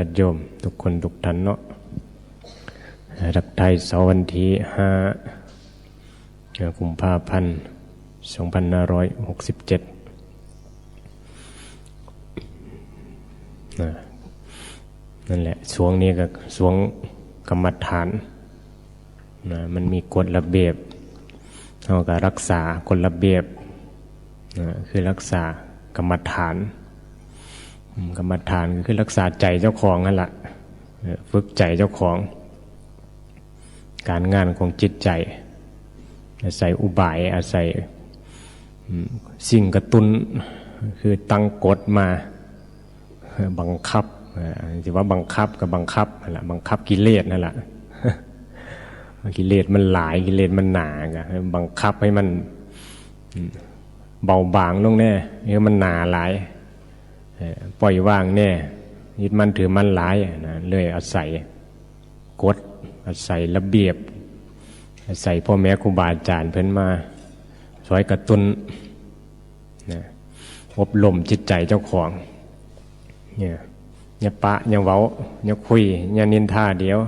ญาติโยมทุกคนทุกท่านเนาะรักไทยเสาร์วันที่ห้ากุมภาพันธ์สองพันห้าร้อยหกสิบเจ็ดนั่นแหละช่วงนี้ก็ช่วงกรรมฐานนะมันมีกฎระเบียบเท่ากับรักษากฎระเบียบนะคือรักษากรรมฐาน กรรมฐานคือรักษาใจเจ้าของนั่นแหละฝึกใจเจ้าของ การงานของจิตใจ อาศัยอุบายอาศัยสิ่งกระตุนคือตั้งกฎมาบังคับที่ว่าบังคับกับบังคับนั่นแหละบังคับกิเลสนั่นแหละกิเลสมันหลายกิเลสมันหนาก็บังคับให้มันเบาบางลงแน่ให้มันหนาหลาย ปล่อยว่างแน่ยึดมันถือมันหลายนะเลยอาศัยกฎอาศัยระเบียบ อาศัยพ่อแม่ครูบาอาจารย์เพิ่นมาสอยกระตุนนะอบรมจิตใจเจ้าของเนี่ยอย่าปะอย่าเว้าอย่าคุยอย่านินท่าเดียว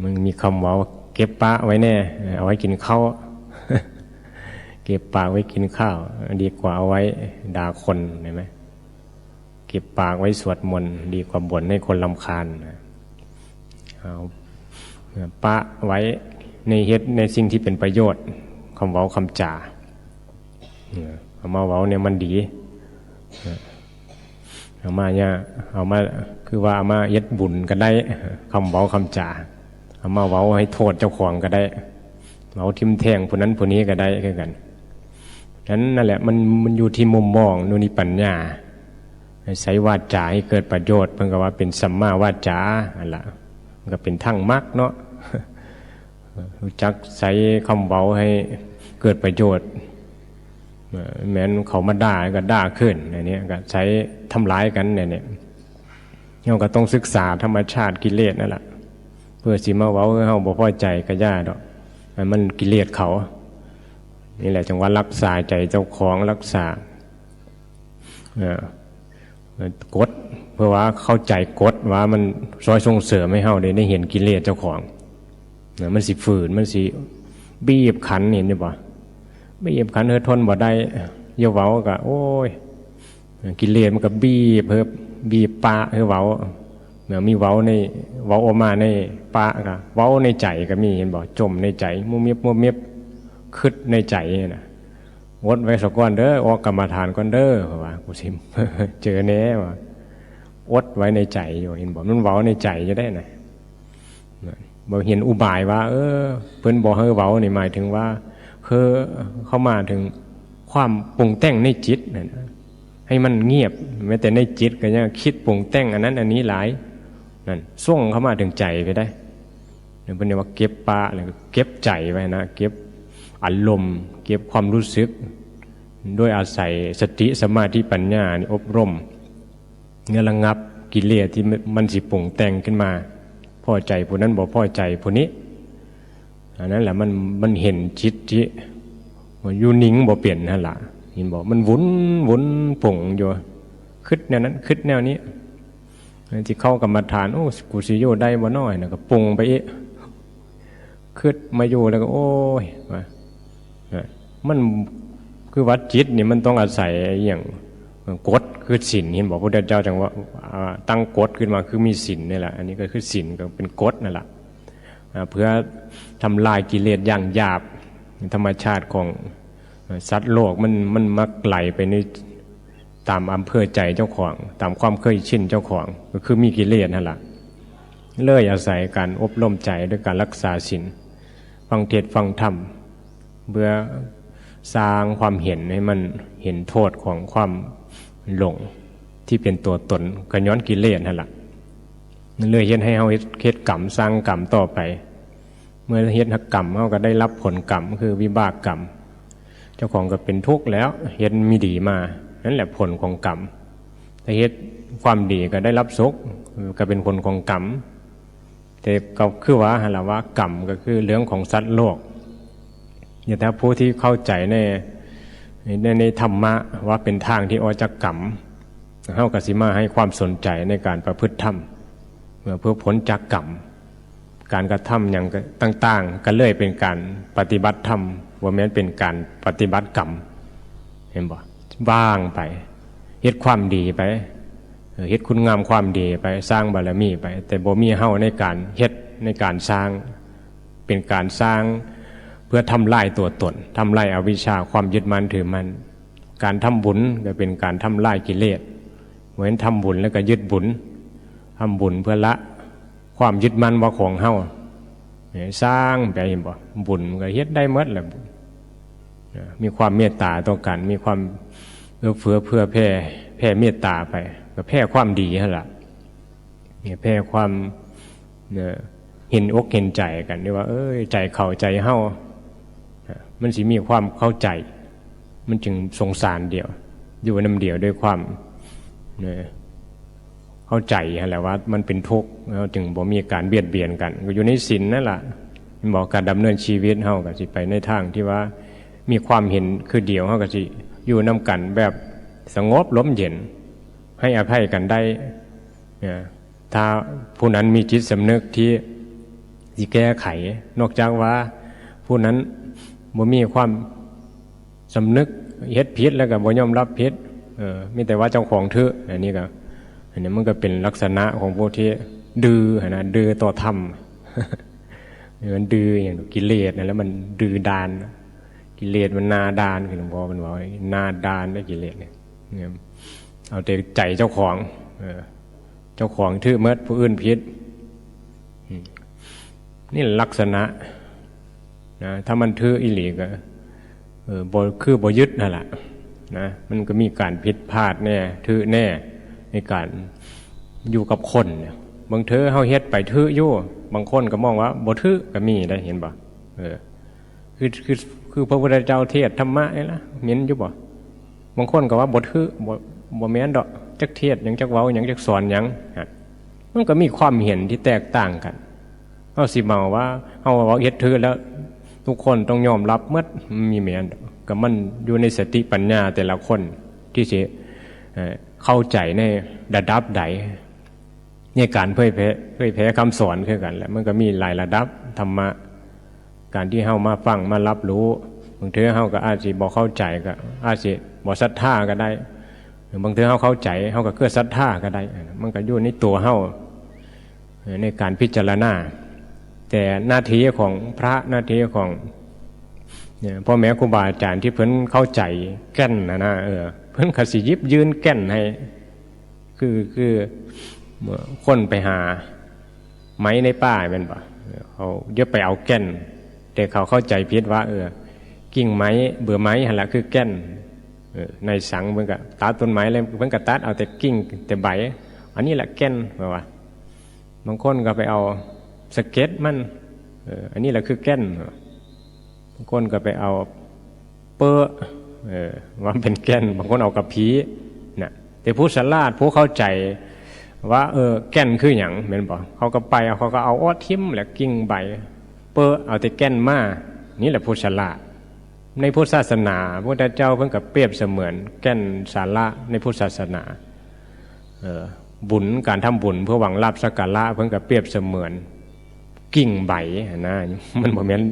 มึงมีคำเว้าเก็บปะไว้แน่ เอาไว้กินข้าวเก็บปากไว้กินข้าว ดีกว่าเอาไว้ด่าคนเห็นไหม ก็บปากไว้สวดมนต์ดีกว่าบ่นให้คนลำคาญเอาปะไว้ในเฮ็ดในสิ่งที่เป็นประโยชน์คำเว้าคำจ่าเอามาเว้าเนี่ยมันดีเอามาเนี่ยเอามาคือว่าเอามาเย็ดบุญก็ได้คำเว้าคำจ่าเอามาเว้าให้โทษเจ้าของก็ได้เว้าทิมแทงผู้นั้นผู้นี้ก็ได้คือกันนั้นนั่นแหละมันมันอยู่ที่มุมมองนู่นนี่ปัญญา ใช้วาจาให้เกิดประโยชน์เพิ่งก็ว่าเป็นสัมมาวาจาอะไรมันก็เป็นทั้งมรรคเนาะรู้จักใช้คำเบาให้เกิดประโยชน์แม้นเขามาด่าก็ด่าขึ้นอันนี้ก็ใช้ทำร้ายกันเนี่ยเราก็ต้องศึกษาธรรมชาติกิเลสนั่นแหละเพื่อสิมาเว้าให้เขาบ่พอใจก็ย่าดอกมันกิเลสเขา นี่แหละจังว่ารักษาใจเจ้าของรักษา กดเพื่อว่าเข้าใจกดว่ามันซอยส่งเสริมให้เฮาได้ได้เห็นกิเลสเจ้าของนะมันสิฝืนมันสิบีบขันเห็นไหมบ่บีบขันเฮอทนบ่ได้เยาเว้าก็โอ้ยกิเลสมันก็บีบเพิ่บีบปะเฮอเว้าเมื่อมีเว้าในเว้าออกมาในปะก็เว้าในใจก็มีเห็นบ่จมในใจมุมเมียบมุมเมียบคึดในใจนะ วดไว้สักก้อนเด้อออกกรรมฐานก้อนเด้อว่ากูสิมเจอแน่ว่าวดไว้ในใจอยู่เห็นบอกมันเว้าในใจจะได้ไงบอกเห็นอุบายว่า เออ เพิ่นบอกให้เว้านี่หมายถึงว่าคือเข้ามาถึงความปรุงแต่งในจิตนะให้มันเงียบแม้แต่ในจิตก็ยังคิดปรุงแต่งอันนั้น อันนี้หลายนั่นส่งเข้ามาถึงใจไปได้เนี่ยเป็นว่าเก็บปะแล้วเก็บใจไว้นะเก็บ อารมณ์เก็บความรู้สึก ด้วยอาศัยสติสมาธิปัญญาอบรมเงื่อระงับกิเลสที่มันสิปุ่งแต่งขึ้นมาพอใจผู้นั้นบอกพอใจผู้นี้อันนั้นแหละมันมันเห็นจิตที่อยู่นิ่งบ่เปลี่ยนนั่นแหละเห็นบอกมันวุ้นวุ้นปุ่งอยู่คึดแนวนั้นคึดแนวนี้ที่เข้ากับมาทานโอ้กูสิโยได้บ่น้อยนะก็ปุ่งไปอีกคึดมาอยู่แล้วก็โอ้ยมั มันคือวัดจิตนี่มันต้องอาศัยอย่างกฎคือศีลเห็นบอกพระพุทธเจ้าจังว่าตั้งกฎขึ้นมาคือมีศีลนี่แหละอันนี้ก็คือศีลก็เป็นกฎนั่นแหละเพื่อทำลายกิเลสอย่างหยาบธรรมชาติของสัตว์โลกมันมันมักไหลไปในตามอำเภอใจเจ้าของ ตามความเคยชินเจ้าของ ก็คือมีกิเลสนั่นแหละเลยอาศัยการอบรมใจด้วยการรักษาศีลฟังเทศฟังธรรมเบื่อ สร้างความเห็นให้มันเห็นโทษของความหลงที่เป็นตัวตนก็ย้อนกิเลสนั่นแหละเลยเฮ็ดให้เขาเฮ็ดกรรมสร้างกรรมต่อไป เมื่อเฮ็ดกรรมเขาก็ได้รับผลกรรมคือวิบากกรรม เจ้าของก็เป็นทุกข์แล้วเฮ็ดมีดีมา นั่นแหละผลของกรรมถ้าเฮ็ดความดีก็ได้รับสุขก็เป็นผลของกรรมแต่ก็คือว่าหละว่ากรรมก็คือเรื่องของสัตว์โลก ย่างถ้าผู้ที่เข้าใจในในในธรรมะว่าเป็นทางที่ออกจากกรรมเฮาก็สิมาให้ความสนใจในการประพฤติธรรมเพื่อผลจากกรรมการกระทำอย่างต่าง ๆ ก็เลยเป็นการปฏิบัติธรรมว่าแม้นเป็นการปฏิบัติกรรมเห็นบ่บ้างไปเฮ็ดความดีไปเฮ็ดคุณงามความดีไปสร้างบารมีไป แต่บ่มีเฮาในการเฮ็ดในการสร้างเป็นการสร้าง พื่อทำลายตัวตนทำลายอวิชชาความยึดมั่นถือมันการทำบุญก็เป็นการทำลายกิเลสเหมือนทำบุญแล้วก็ยึดบุญทำบุญเพื่อละความยึดมั่นว่าของเฮาสร้างไปเห็นบ่บุญก็เฮ็ดได้หมดแหละมีความเมตตาต่อกันมีความเอื้อเฟื้อเพื่อแผ่แผ่เมตตาไปก็แผ่ความดีฮะละเนี่ยแผ่ความเนี่ยเห็นอกเห็นใจกันนี่ว่า เอ้ยใจเขาใจเฮา มันสิมีความเข้าใจ มันจึงสงสารเดียว อยู่น้ำเดียวด้วยความเนีเข้าใจฮะแหละว่า มันเป็นทุกข์แล้วจึงบ่มีการเบียดเบียนกันก็อยู่ในศีลนั่นแหละบอกการดำเนินชีวิตเฮาก็สิไปในทางที่ว่ามีความเห็นคือเดียวเขาก็สิอยู่นำกันแบบสงบล้มเย็น ให้อภัยกันได้เนี่ยถ้าผู้นั้นมีจิตสำนึกที่ที่แก้ไข นอกจากว่าผู้นั้น บ่มีความสำนึกเฮ็ดผิดแล้วก็บ่ยอมรับผิดเออมีแต่ว่าเจ้าของเถอะอันนี้ก็อันนี้มันก็เป็นลักษณะของพวกที่ดื้อนะดื้อต่อธรรมมันดื้ออย่างกิเลสนะแล้วมันดื้อดาน กิเลสมันนาดานคือหลวงพ่อมันบอกว่านาดานได้กิเลสเนี่ยเอาแต่ใจเจ้าของเออเจ้าของทื่อเมดผู้อื่นพิษนี่ลักษณะ นะถ้ามันทื่ออิหลีก็เออบคือบยึดนั่นแหละนะมันก็มีการผิดพลาดแน่ทื่อแน่ในการอยู่กับคนเนี่ยบางเธอเฮาเฮ็ดไปทื่ออยู่บางคนก็มองว่าบ่ทื่อก็มีได้เห็นบ่เออคือคือคือพระพุทธเจ้าเทศธรรมะนี่ละเมียนอยู่บ่บางคนก็ว่าบทคือบ่บ่แม่นดอกจักเทศหยังจักเว้าหยังจักสอนหยังฮะมันก็มีความเห็นที่แตกต่างกันเฮาสิเมาว่าเฮาเว้าเฮ็ดถือแล้ว ทุกคนต้องยอมรับเมื่อมีแม่นดอกก็มันอยู่ในสติปัญญาแต่ละคนที่สิเอ่อเข้าใจในระดับใดในการเผยแพร่เผยแพร่คำสอนคือกันแหละมันก็มีหลายระดับธรรมะการที่เฮามาฟังมารับรู้บางเทือเฮาก็อาจสิบ่เข้าใจก็อาจสิบ่ศรัทธาก็ได้บางเทือเฮาเข้าใจเฮาก็เกิดศรัทธาก็ได้ มันก็อยู่ในตัวเฮาในการพิจารณา แต่หน้าที่ของพระหน้าที่ของเนี่ยพ่อแม่ครูบาอาจารย์ที่เพิ่นเข้าใจแก่นนะนะเออเพิ่นขสิยิบยืนแก่นให้ คือคือคนไปหา ไม้ในป่าเป็นปะเขาเยอะไปเอาแก่น แต่เขาเข้าใจผิดว่า เออ กิ่งไม้เบื่อไม้หันละคือแก่นเออในสังเพิ่นก็ตัดต้นไม้เลยเพิ่นก็ตัดเอาแต่กิ่งแต่ใบ อันนี้แหละแก่นแบบว่าบางคนก็ไปเอา สเก็ตมันอันนี้แหละคือแก่นบางคนก็ไปเอาเปอร์เอว่าเป็นแก่น บางคนเอากระพีนะแต่ผู้ฉลาดผู้เข้าใจว่าเออแก่นคืออย่างเหมือนบอกเขาก็ไปเอาเขาก็เอาอ้อทิมแหละกิ่งใบ เปอเอาแต่แก่นมานี่แหละผู้ฉลาดในพุทธศาสนาพระพุทธเจ้าเพิ่งกับเปรียบเสมือน แก่นสาระในพุทธศาสนาออบุญการทำบุญเพื่อหวังลาบสักการะเพิ่งกับเปรียบเสมือน กิ่งใบนะมันเหมือน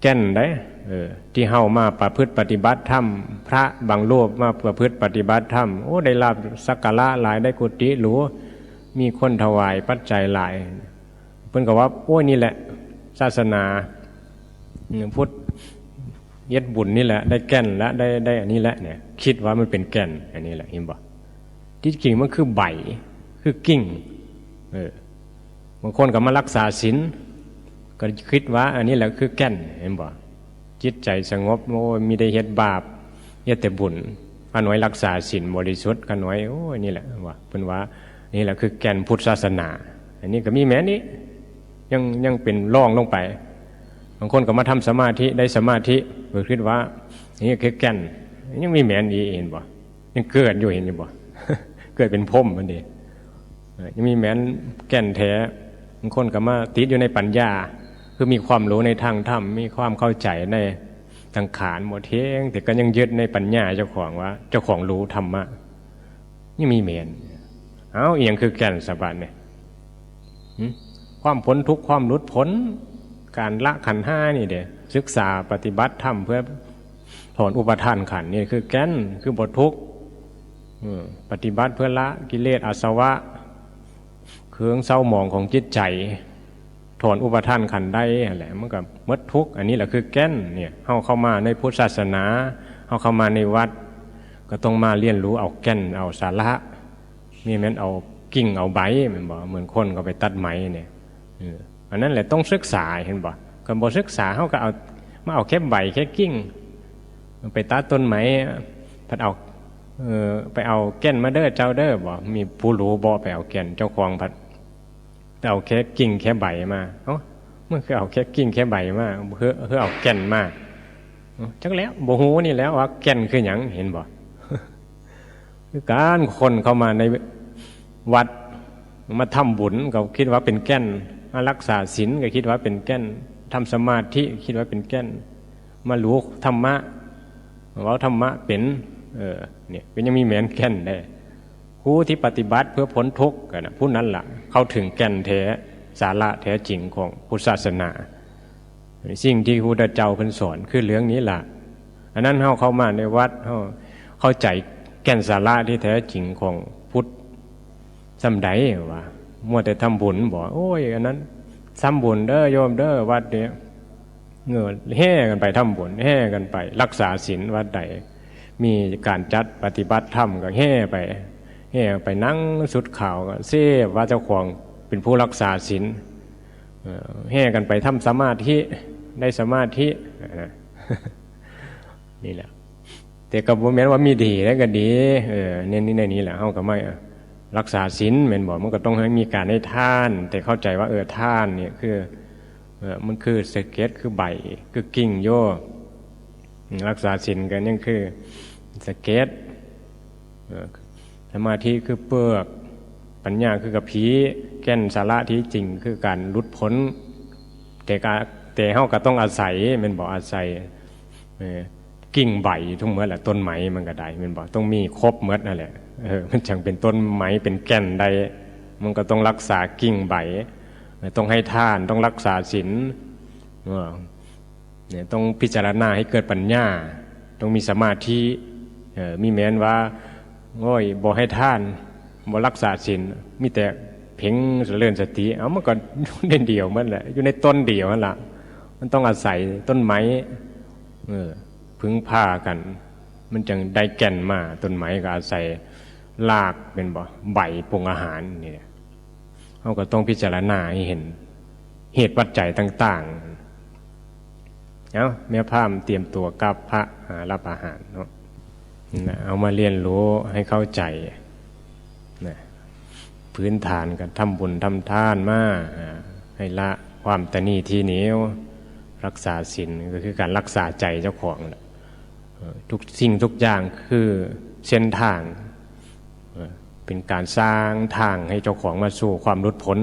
แก่นได้เออที่เฮามาประพฤติปฏิบัติธรรมพระบางรูปมาประพฤติปฏิบัติธรรมโอ้ได้ลาบสักการะหลายได้กุฏิหรูมีคนถวายปัจจัยหลาย เพิ่นก็ว่าโอ้นี่แหละ ศาสนาพุทธเย็ดบุญนี่แหละ ได้แก่นและได้ได้อันนี้แหละเนี่ย คิดว่ามันเป็นแก่น อันนี้แหละเห็นบ่ที่จริงมันคือใบคือกิ่ง เออ บางคนก็มารักษาศีลก็คิดว่า อันนี้แหละคือแก่นเห็นบ่จิตใจสงบโอ้มีได้เฮ็ดบาปเฮ็ดแต่บุญกันไว้รักษาศีลบริสุทธิ์กันไว้โอ้ยนี่แหละว่าเพิ่นว่านี่แหละคือแก่นพุทธศาสนา อันนี้ก็มีแม้นี้ยังยังเป็นร่องลงไปบางคนก็มาทำสมาธิได้สมาธิเพื่อคิดว่านี่คือแก่นยังมีแมนอีเห็นบ่ยังเกิดอยู่เห็นอยู่บ่เกิดเป็นพรมมันดียังมีแมนแก่นแท้ บางคนก็มาติดอยู่ในปัญญา คือมีความรู้ในทางธรรมมีความเข้าใจในทางขานหมดเทงแต่ก็ยังยึดในปัญญาเจ้าของว่า เจ้าของรู้ธรรมะยังมีเมนเอาเอียงคือแก่นสะบัดเนี่ยความพ้นทุกข์ความหลุดพ้น การละขันห้านี่เด้ศึกษาปฏิบัติธรรมเพื่อถอนอุปทานขันนี่คือแก่นคือบททุกข์ปฏิบัติเพื่อละกิเลสอาสวะ เครื่องเศร้าหมองของจิตใจถอนอุปทานขันได้แหละมันก็มดทุกอันนี้แหละคือแก่นเนี่ยเฮาเข้ามาในพุทธศาสนาเฮาเข้ามาในวัด ก็ต้องมาเรียนรู้เอาแก่นเอาสาระนี่แม้นเอากิ่งเอาใบแมันบอกเหมือนคนก็ไปตัดไม้เนี่ยอันนั้นแหละต้องศึกษาเห็นบ่ก็บ่ศึกษาเฮาก็เอามาเอาแค่ใบแค่กิ่งไปตัดต้นไม้พัดเอาเออไปเอาแก่นมาเด้อเจ้าเด้อบ่มีผู้รู้บ่ไปเอาแก่นเจ้าของพัด เอาแค่กิ่งแค่ใบมาเอ้ามันคือเอาแค่กิ่งแค่ใบมาเพื่อเพื่อเอาแก่นมาจักแล้วโบหูนี่แล้วว่าแก่นคือหยังเห็นบ่คือการคนเข้ามาในวัดมาทำบุญก็คิดว่าเป็นแก่นมารักษาศีลก็คิดว่าเป็นแก่นทำสมาธิคิดว่าเป็นแก่น มารู้ธรรมะว่าธรรมะเป็นเออเนี่ยเป็นยังมีแมนแก่นได้ผู้ที่ปฏิบัติเพื่อพ้นทุกข์กันนะผู้นั้นละ่ะ เข้าถึงแก่นแท้สาระแท้จริงของพุทธศาสนา สิ่งที่พระพุทธเจ้าเพิ่นสอนคือเรื่องนี้ล่ะอันนั้นเข้าเข้ามาในวัดเข้าเข้าใจแก่นสาระที่แท้จริงของพุทธสำใดว่ามัวแต่ทำบุญบอกโอ้ยอันนั้นทำบุญเด้อโยมเด้อวัดเนี้ยเงนแห่กันไปทำบุญแห่กันไป รักษาศีลวัดใดมีการจัดปฏิบัติธรรมก็แห่ไป ห่ไปนั่งสุดข่าวก็เสียว่าเจ้าของเป็นผู้รักษาศีลเอ่อแห่กันไปทำสมาธิได้สมาธินี่แหละแต่กับแม้นว่ามีดีแล้วก็ดีเออเน้นนี่ในนี้แหละเฮาก็ไม่รักษาศีลแม่นบอกมันก็ต้องให้มีการให้ท่าน แต่เข้าใจว่าเออท่านเนี่ยคือเออมันคือสเก็ตคือใบคือกิ่งโยรักษาศีลกันยังคือสเก็ตเออ สมาธิคือเปลือก ปัญญาคือกระพีแก่นสาระที่จริงคือการหลุดพ้นแต่กาแต่เฮาก็ต้องอาศัยมันบอกอาศัยกิ่งใบทุกเมื่อแหละต้นไม้มันก็ได้มันบอกต้องมีครบเมื่อนั่นแหละเออมันจังเป็นต้นไม้เป็นแก่นใดมันก็ต้องรักษากิ่งใบต้องให้ทานต้องรักษาศีลเนี่ยต้องพิจารณาให้เกิดปัญญา ต้องมีสมาธิมีแม้นว่า โอ้ยบ่ให้ท่านบ่รักษาศีลมีแต่เพ่งเสริญสติเอามันก็เด่นเดียวมันแหละ อยู่ในต้นเดียวนั่นแหละมันต้องอาศัยต้นไม้เออพึ่งผ้ากัน มันจึงได้แก่นมาต้นไม้ก็อาศัยรากเป็นบ่ใบปรุงอาหารนี่เขาก็ต้องพิจารณาให้เห็น เหตุปัจจัยต่าง ๆ เอาแม่พามเตรียมตัวกับพระหารับอาหารเนาะ นะเอามาเรียนรู้ให้เข้าใจนะพื้นฐานกันทำบุญทำทานมาให้ละความตนีทีเหนียวรักษาศีลก็คือการรักษาใจเจ้าของนะทุกสิ่งทุกอย่างคือเส้นทางเอ่อเป็นการสร้างทางให้เจ้าของมาสู่ความรุดพ้น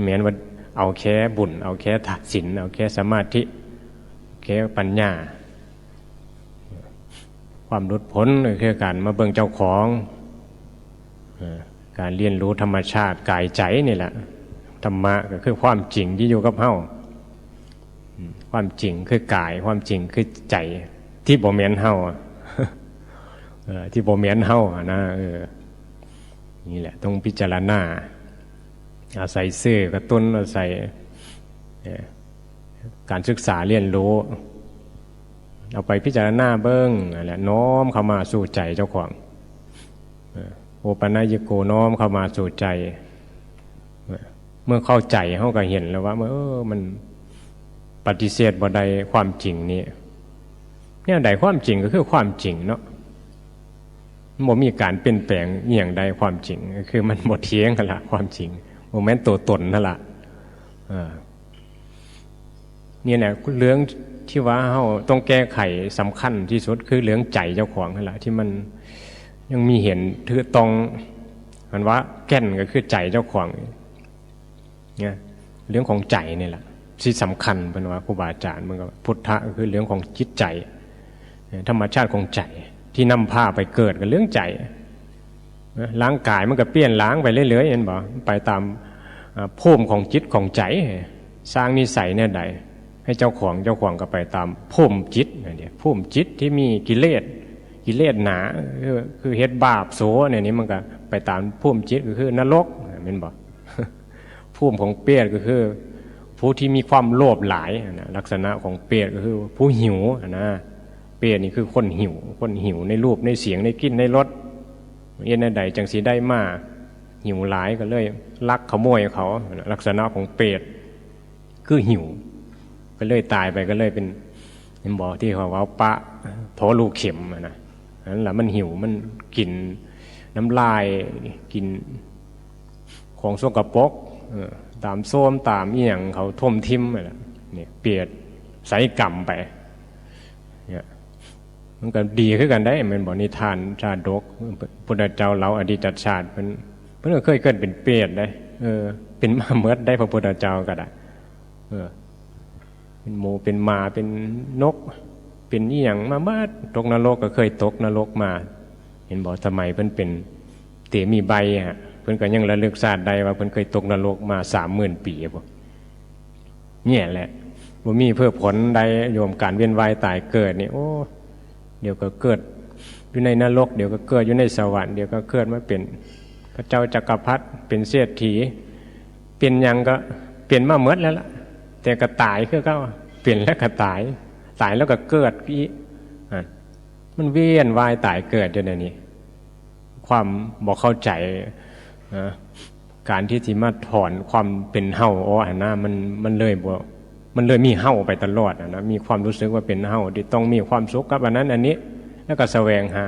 เหมือนว่าเอาแค่บุญ เอาแค่ศีลเอาแค่สมาธิแค่ปัญญา ความหลุดพ้นคือการมาเบิ่งเจ้าของการเรียนรู้ธรรมชาติกายใจนี่แหละธรรมะก็คือความจริงที่อยู่กับเฮาความจริงคือกาย ความจริงคือใจ ที่บ่แม่นเฮาที่บ่แม่นเฮานะเออนี่แหละต้องพิจารณาอาศัยซื่อกระตุ้นอาศัยการศึกษาเรียนรู้ เอาไปพิจารณาเบิ้งนั่นแหละน้อมเข้ามาสู่ใจเจ้าของโอปัญญโกน้อมเข้ามาสู่ใจ เมื่อเข้าใจเขาก็เห็นแล้วว่าเออมันปฏิเสธบ่ได้ความจริงนี้เนี่ยใดความจริงก็คือความจริงเนาะมันมีการเปลี่ยนแปลงอย่างใดความจริง คือมันหมดเทียงกันละความจริงโมเมนต์ตัวตนนั่นละออเนี่ยแหละเรื่องที่ว่าเราต้องแก้ไขสำคัญที่สุดคือเรื่องใจเจ้าของนั่นแหละที่มันยังมีเห็นถือตรงมันว่าแก่นก็คือใจเจ้าของเนี่ยเรื่องของใจนี่แหละที่สำคัญเป็นว่าครูบาอาจารย์มันก็พุทธะก็คือเรื่องของจิตใจ ธรรมชาติของใจที่นำพาไปเกิดกับเรื่องใจล้างกายมันก็เปลี่ยนล้างไปเรื่อยๆเห็นบ่ไปตามอ่าภูมิของจิตของใจ สร้างนิสัยเนี่ยใด ให้เจ้าของเจ้าของก็ไปตามภูมิจิตนั่นเดียภูมิจิตที่มีกิเลสกิเลสหนาคือคือเฮ็ดบาปโสเนี่ยนี่มันก็ไปตามภูมิจิตก็คือนรกเห็นบ่ภูมิของเปรตก็คือ ผู้ที่มีความโลภหลายนะลักษณะของเปรตก็คือ ผู้หิวนะเปรตนี่คือคนหิว คนหิวในรูปในเสียงในกลิ่นในรสเย็นใดจังสีได้มาหิวหลายก็เลยลักขโมยเขาลักษณะของเปรตคือหิว ก็เลยตายไปก็เลยเป็นเห็นบอกที่เขาว่าปะโถลูกเข็มนะนั่นแหละมันหิวมันกินน้ำลายกินของสกปรกเออตามโซมตามอีหยังเขาท่มทิมอะไรเนี่ยเปียดใส่กรรมไปเนี่ยมันก็ดีขึ้นกันได้เหมือนบอกนิทานชาดกพุทธเจ้าเราอดีตชาติเพิ่นเพิ่นก็เคยเกิดเป็นเปรตได้เออเป็นมาเมิดได้พระพุทธเจ้าก็ได้เออ เป็นหมูเป็นหมาเป็นนก เป็นอีหยังมาเมิดตกนรกก็เคยตกนรกมา เห็นบอกสมัยเพิ่นเป็นเตมีใบฮะเพิ่นก็ยังระลึกชาติได้ว่าเพิ่นเคยตกนรกมาสามหมื่นปีบ่เนี่ยแหละบ่มีเพื่อผลใดโยมการเวียนว่ายตายเกิดนี่โอ้เดี๋ยวก็เกิดอยู่ในนรกเดี๋ยวก็เกิดอยู่ในสวรรค์เดี๋ยวก็เกิดมาเป็นพระเจ้าจักรพรรดิเป็นเศรษฐีเป็นยังก็เปลี่ยนมาเมดแล้วล่ะ แต่ก็ตายคือเขาเปลี่ยนแล้วก็ตาย ตายแล้วก็เกิดพี่มันเวียนวายตายเกิดอยู่ในนี้ ความบอกเข้าใจนะการที่ที่มาถอนความเป็นเฮาอ๋อหันหน้ามันมันเลยบ่มันเลยมีเฮาไปตลอดนะมีความรู้สึกว่าเป็นเฮาที่ต้องมีความสุขกับอันนั้น อันนี้ แล้วก็แสวงหา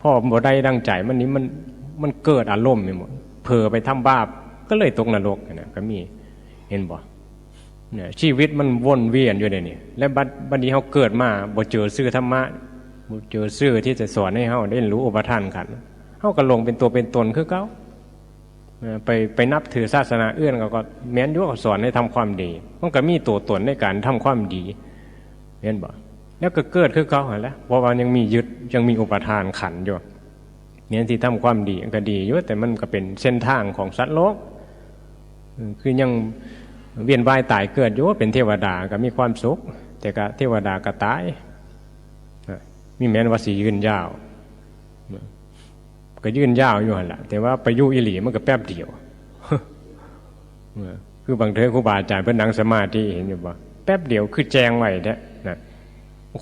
พ่อบ่ได้ดังใจมันนี้มันมันเกิดอารมณ์ไปหมดเผลอไปทำบาปก็เลยตกนรกนะก็มีเห็นบ่ เนี่ยชีวิตมันวนเวียนอยู่ในนี้และบัดบัดนี้เฮาเกิดมาบ่เจอซื่อธรรมะบ่เจอซื่อที่จะสอนให้เฮาได้รู้อุปทานขันเขาก็ลงเป็นตัวเป็นตนคือเขาไปไปนับถือศาสนาเอื้อนเขาก็แม้นยุ่เขาสอนให้ทำความดีมันก็มีตัวตนในการทำความดีเห็นบ่แล้วก็เกิดคือเขาหั่นแหล้วเพราะว่ายังมียึดยังมีอุปทานขันอยู่เนี่ยที่ทำความดีก็ดีอยู่แต่มันก็เป็นเส้นทางของสัตว์โลก คือยัง เวียนว่ายตายเกิดอยู่เป็นเทวดาก็มีความสุข แต่ก็เทวดาก็ตายมีแม้นว่าสียืนยาว ก็ยืนยาวอยู่หันละแต่ว่าไปยู่อิหลีมันก็แป๊บเดียวคือบางเทอครูบาอาจารย์เพิ่นนั่งสมาธิเห็นอยู่บ่แป๊บเดียวคือแจงไว้แท้นะ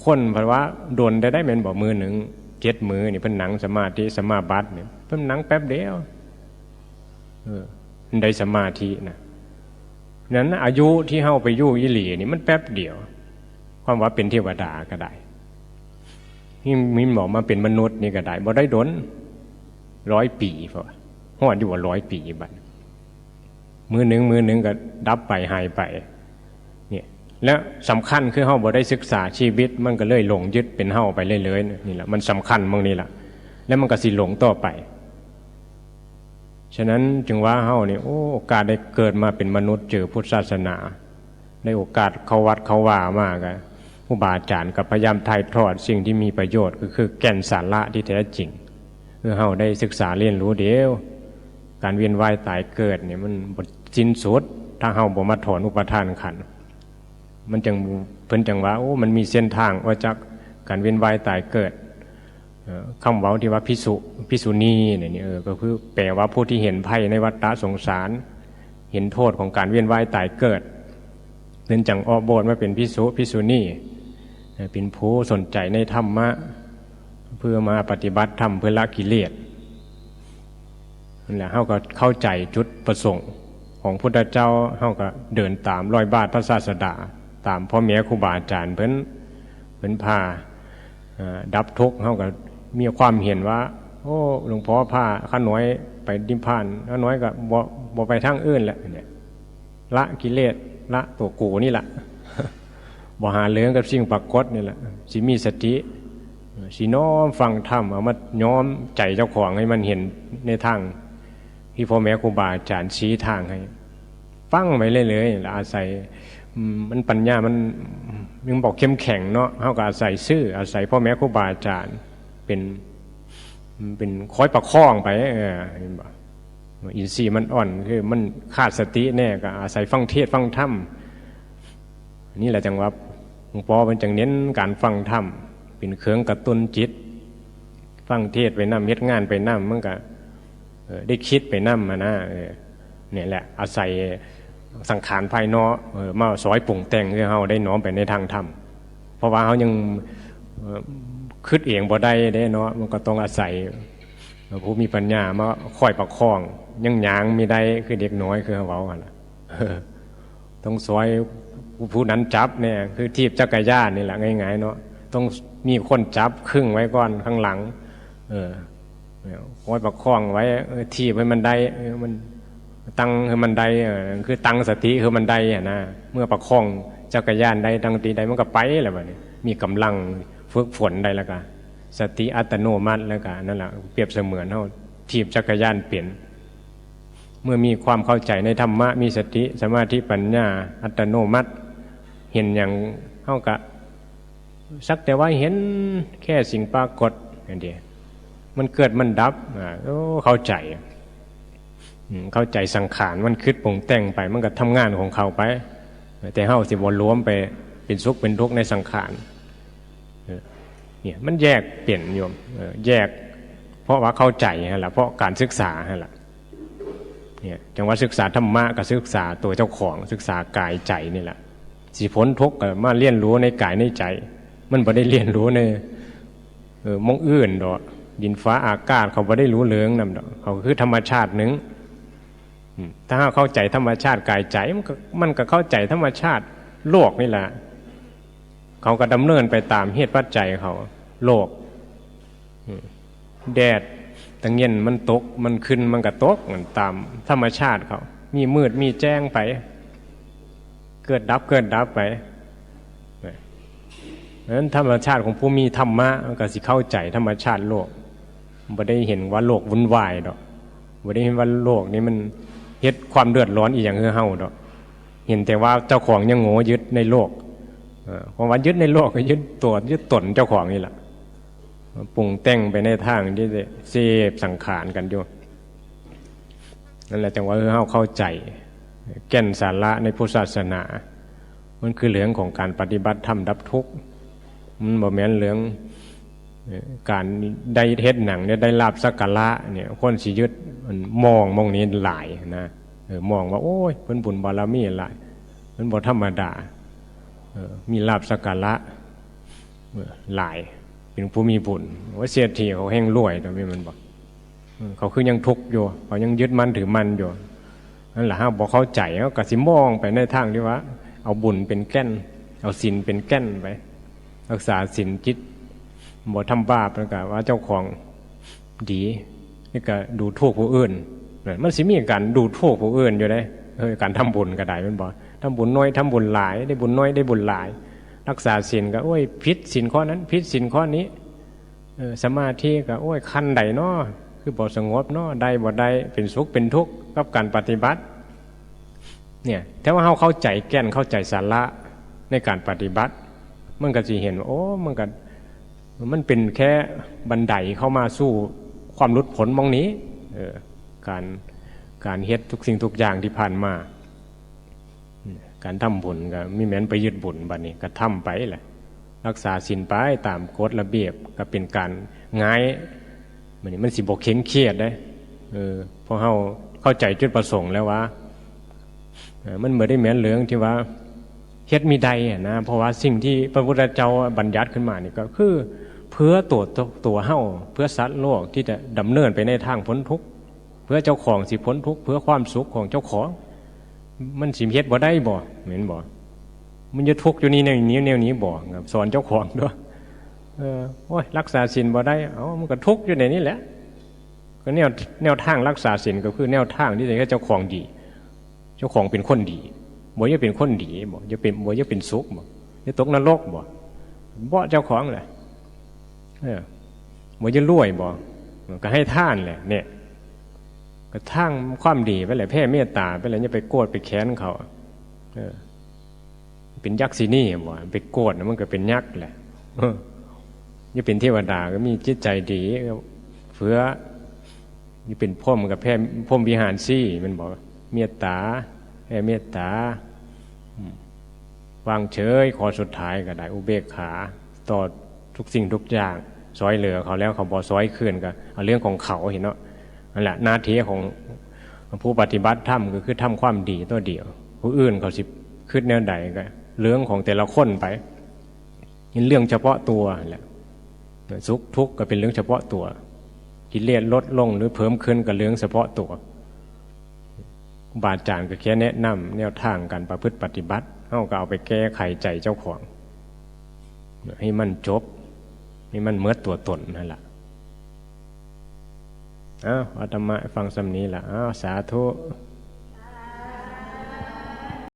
คนเพราะว่าโดนได้ได้แม่นบ่มือหนึ่งเจ็ดมือนี่เพิ่นนั่งสมาธิสมาบัติเนี่ยเพิ่นนั่งแป๊บเดียวเออได้สมาธินะ นั้นอายุที่เฮาไปยู่อิหลีนี่มันแป๊บเดียว ความว่าเป็นเทวดาก็ได้นี่มีหมอกมาเป็นมนุษย์นี่ก็ได้บ่ได้ดนร้อยปีพอหอดอยู่ว่าร้อยปีบัดมือหนึ่งมือหนึ่งก็ดับไปหายไปเนี่ยแล้วสำคัญคือเฮาบ่ได้ศึกษาชีวิต มันก็เลยหลงยึดเป็นเฮาไปเรื่อยๆนี่แหละมันสำคัญมองนี่แหละแล้วมันก็สิหลงต่อไป ฉะนั้นจึงว่าเฮานี่โอ้โอกาสได้เกิดมาเป็นมนุษย์เจอพุทธศาสนาได้โอกาสเขาวัดเขาว่ามากอะผู้บาอาจารย์กับพยายามถ่ายทอดสิ่งที่มีประโยชน์ก็คือแก่นสาระที่แท้จริงเพื่อเฮาได้ศึกษาเรียนรู้เดียว การเวียนว่ายตายเกิดเนี่ยมันบทสิ้นสุดถ้าเฮาบ่มาถอนอุปทานขัน มันจังเพิ่นจังว่าโอ้มันมีเส้นทางว่าจากการเวียนว่ายตายเกิด คำเว้าที่ว่าพิสุพิสุนีเนี่ยเออก็คือแปลว่าผู้ที่เห็นภัยในวัฏฏะสงสาร เห็นโทษของการเวียนว่ายตายเกิดเพิ่นจังออกโบสถ์มาเป็นพิสุพิสุนีเป็นผู้สนใจในธรรมะเพื่อมาปฏิบัติธรรมเพื่อละกิเลสนั่นแหละเฮาก็เข้าใจจุดประสงค์ของพุทธเจ้าเฮาก็เดินตามรอยบาทพระศาสดา ตามพ่อแม่ครูบาอาจารย์เพิ่นเพิ่นพาดับทุกข์เฮาก็ มีความเห็นว่า โอ้หลวงพ่อพาข้าน้อยไปดิมพานข้าน้อยก็บ่บ่ไปทางอื่นแหละเนี่ยละกิเลสละตัวกูนี่แหละบ่หาเรื่องกับสิ่งปรากฏนี่แหละสิมีสติสีน้อมฟังธรรมเอามาย้อมใจเจ้าของให้มันเห็นในทางที่พ่อแม่ครูบาอาจารย์ชี้ทางให้ฟังไปเรื่อยๆแล้วอาศัยมันปัญญามันยังบอกเข้มแข็งเนาะเฮาก็อาศัยซื่ออาศัยพ่อแม่ครูบาอาจารย์ เป็นเป็นคอยประคองไปเออเห็นบ่อินทรีย์มันอ่อนคือมันขาดสติแน่ก็อาศัยฟังเทศฟังธรรมนี่แหละจังว่าหลวงพ่อมันจังเน้นการฟังธรรมเป็นเครื่องกระตุ้นจิต ฟังเทศไปนํเฮ็ดงานไปนํมันก็ได้คิดไปนํมานะเออเนี่ยแหละอาศัยสังขารภายนอกเออมาสอยปรุงแต่งให้เฮาได้น้อมไปในทางธรรมเพราะว่าเขายัง คิดเองบ่ได้เด้เนาะมันก็ต้องอาศัยผู้มีปัญญามาคอยประคองยังยางมีได้คือเด็กน้อยคือเขาว้าหั่นล่ะต้องซอยผู้นั้นจับเนี่ยคือทีบจักรยานนี่แหละง่ายๆเนาะต้องมีคนจับครึ่งไว้ก่อนข้างหลัง เออคอยประคองไว้ทีบให้มันได้มันตั้งคือมันได้คือตั้งสติคือมันได้อะนะเมื่อประคองจักรยานได้ตั้งตีได้มันก็ไปแล้วบันี้มีกำลัง ฝึกฝนได้แล้วก็สติอัตโนมัติแล้วก็นั่นแหละเปรียบเสมือนเฮาทีบจักรยานเปลี่ยน เมื่อมีความเข้าใจในธรรมะมีสติสมาธิปัญญาอัตโนมัติ เห็นอย่างเฮากะสักแต่ว่าเห็นแค่สิ่งปรากฏอย่างเดียวมันเกิดมันดับอ่าโอ้เข้าใจเข้าใจสังขารมันคิดปรุงแต่งไป มันก็ทำงานของเขาไป แต่เฮาสิบ่รวมไปเป็นสุขเป็นทุกข์ในสังขาร เนี่ยมันแยกเปลี่ยนโยมแยก เพราะว่าเข้าใจฮะละเพราะการศึกษาฮะละเนี่ยจังว่าศึกษาธรรมะกับศึกษาตัวเจ้าของศึกษากายใจนี่แหละสิพ้นทุกข์มาเรียนรู้ในกายในใจ มันบ่ได้เรียนรู้ในเออมองอื่นดอกดินฟ้าอากาศเขาบ่ได้รู้เรื่องนำดอกเขาคือธรรมชาติหนึ่งถ้าเข้าใจธรรมชาติกายใจมันก็มันก็เข้าใจธรรมชาติโลกนี่แหละ เขาก็ดำเนินไปตามเหตุปัจจัยเขา โลก แดดตะเงียนมันตก มันขึ้นมันก็ตกมันตามธรรมชาติเขา มีมืดมีแจ้งไป เกิดดับเกิดดับไปเพราะฉะนั้นธรรมชาติของผู้มีธรรมะก็สิเข้าใจธรรมชาติโลกไม่ได้เห็นว่าโลกวุ่นวายดอกบ่ได้เห็นว่าโลกนี้มันเฮ็ดความเดือดร้อนอีหยังคือเฮาดอก เห็นแต่ว่าเจ้าของยังโง่ยึดในโลก เออเพราะว่ายึดในโลกก็ยึดตัวยึดตนเจ้าของนี่แหละปรุงแต่งไปในทางที่เสพสังขารกันอยู่นั่นแหละจังว่าเฮาเข้าใจ แก่นสาระในพุทธศาสนา มันคือเรื่องของการปฏิบัติธรรมดับทุกข์มันบ่แม่นเรื่องการได้เทศหนังเนี่ยได้ลาบสักการะเนี่ยคนสิยึดมันมองมองนี้หลายนะมองว่า โอ้ยเพิ่นบุญบารมีหลายเพิ่นบ่ธรรมดา มีลาบสักการะหลาย เป็นผู้มีบุญว่าเสียทีเขาแห้งรวยแตรงนี้มันบอกเขาคือยังทุกข์อยู่เขายังยึดมั่นถือมั่นอยู่นั่นแหละฮะบอกเข้าใจเขากระสิมองไปในทางที่ว่า เอาบุญเป็นแก่นเอาศีลเป็นแก่นไป รักษาศีลจิตบ่ทำบาปแล้วก็ว่าเจ้าของดีนี่ก็ดูถูกผู้อื่นมันสิมีการดูถูกผู้อื่นอยู่ได้เฮ้ยการทำบุญก็ได้มันบอก ทำบุญน้อยทำบุญหลาย ได้บุญน้อยได้บุญหลาย รักษาศีลก็โอ้ยพิษศีลข้อนั้น พิษศีลข้อนี้เอสมาธิก็โอ้ยขั้นใดเนาะคือบ่สงบเนาะได้บ่ได้เป็นสุขเป็นทุกข์กับการปฏิบัติเนี่ยแต่ว่าเราเข้าใจแก่นเข้าใจสาระในการปฏิบัติ มันก็สิเห็นว่าโอ้มันก็มันเป็นแค่บันไดเข้ามาสู่ความรุดผลมองนี้เออการการเฮ็ดทุกสิ่งทุกอย่างที่ผ่านมา การทำบุญก็มีแม้นไปยึดบุญบัดนี้ก็ทำไปแหละ รักษาศีลไปตามกฎระเบียบก็เป็นการง่ายมันนี่มันสิบกเข็งเครียดได้เออเพราะเฮาเข้าใจจุดประสงค์แล้วว่ามันเหมือนได้แม้นเหลืองที่ว่าเฮ็ดมีใดนะเพราะว่าสิ่งที่พระพุทธเจ้าบัญญัติขึ้นมานี่ก็คือ เพื่อตัวตัวตัวเฮาเพื่อสัตว์โลกที่จะดำเนินไปในทางพ้นทุกข์เพื่อเจ้าของสิพ้นทุกข์เพื่อความสุขของเจ้าของ มันสิเฮ็ดบ่ได้บ่เหม็นบ่มันจะทุกข์อยู่นี่แนวนี้แนวนี้บ่ครับสอนเจ้าของด้วยเออโอ้ยรักษาศีลบ่ได้เอ้ามันก็ทุกข์อยู่ในนี้แหละก็แนวแนวทางรักษาศีลก็คือแนวทางที่จะให้เจ้าของดี เจ้าของเป็นคนดีบ่จะเป็นคนดีบ่จะเป็นบ่จะเป็นสุขบ่จะตกนรกบ่บ่เจ้าของแหละเออบ่จะรวยบ่ก็ให้ท่านแหละเนี่ย ก็ทั้งความดีไปแหละแพ่เมตตาไปแหละอย่าไปโกรธไปแค้นเขาเออ เป็นยักษ์สินี่บ่ไปโกรธมันก็เป็นยักษ์แหละเอออย่เป็นเทวดาก็มีจิตใจดีเฟือนี่เป็นพ่อมกับแพ่พ่อมวิหารซี่มันบอกเมตตาแพ่เมตตาวางเฉยขอสุดท้ายก็ได้ อุเบกขาต่อทุกสิ่งทุกอย่างซอยเหลือเขาแล้วเขาบอซอยคืนก็เอาเรื่องของเขาเห็นเนาะ นั่นแหละหน้าที่ของผู้ปฏิบัติธรรมก็คือทำความดีตัวเดียว ผู้อื่นเขาสิขึ้นแนวใดก็เรื่องของแต่ละคนไปนี่เรื่องเฉพาะตัวแหละสุขทุกข์ก็เป็นเรื่องเฉพาะตัวกิเลสลดลงหรือเพิ่มขึ้นกับเรื่องเฉพาะตัวบาอาจารย์ก็แค่แนะนำแนวทางการประพฤติปฏิบัติเขาก็เอาไปแก้ไขใจเจ้าของให้มันจบให้มันเมื่อตัวตนนั่นแหละ อ้าวอาตมาฟังสำนี้ละอ้าวสาธุ